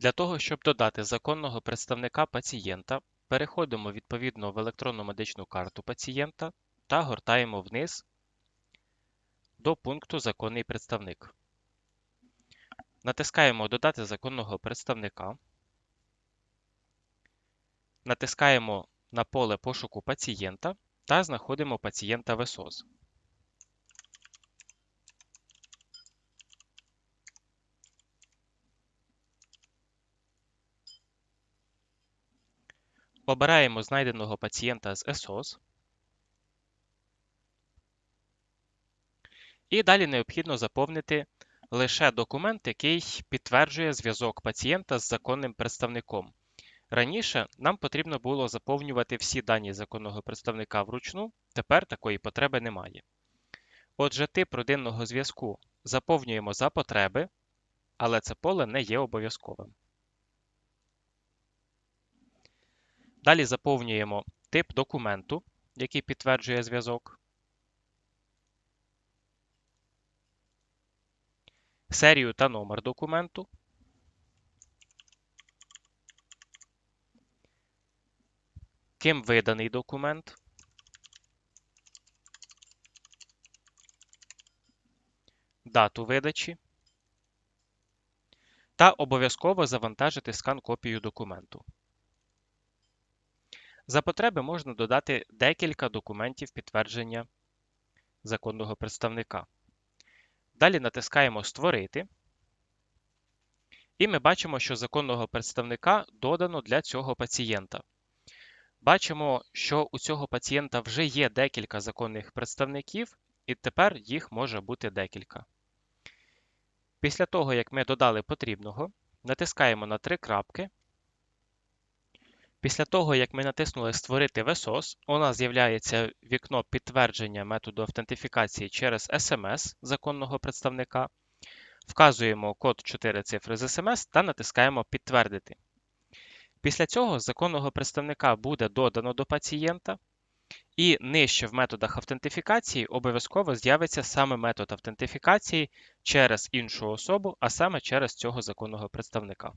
Для того, щоб додати законного представника пацієнта, переходимо відповідно в електронну медичну карту пацієнта та гортаємо вниз до пункту Законний представник. Натискаємо Додати законного представника. Натискаємо на поле пошуку пацієнта та знаходимо пацієнта в Обираємо знайденого пацієнта з СОЗ. І далі необхідно заповнити лише документ, який підтверджує зв'язок пацієнта з законним представником. Раніше нам потрібно було заповнювати всі дані законного представника вручну, тепер такої потреби немає. Отже, тип родинного зв'язку заповнюємо за потреби, але це поле не є обов'язковим. Далі заповнюємо тип документу, який підтверджує зв'язок, серію та номер документу, ким виданий документ, дату видачі. Та обов'язково завантажити скан копію документу. За потреби можна додати декілька документів підтвердження законного представника. Далі натискаємо Створити. І ми бачимо, що законного представника додано для цього пацієнта. Бачимо, що у цього пацієнта вже є декілька законних представників, і тепер їх може бути декілька. Після того, як ми додали потрібного, натискаємо на три крапки. Після того, як ми натиснули Створити ВСОС, у нас з'являється вікно підтвердження методу автентифікації через SMS законного представника. Вказуємо код 4 цифри з SMS та натискаємо Підтвердити. Після цього законного представника буде додано до пацієнта, і нижче в методах автентифікації обов'язково з'явиться саме метод автентифікації через іншу особу, а саме через цього законного представника.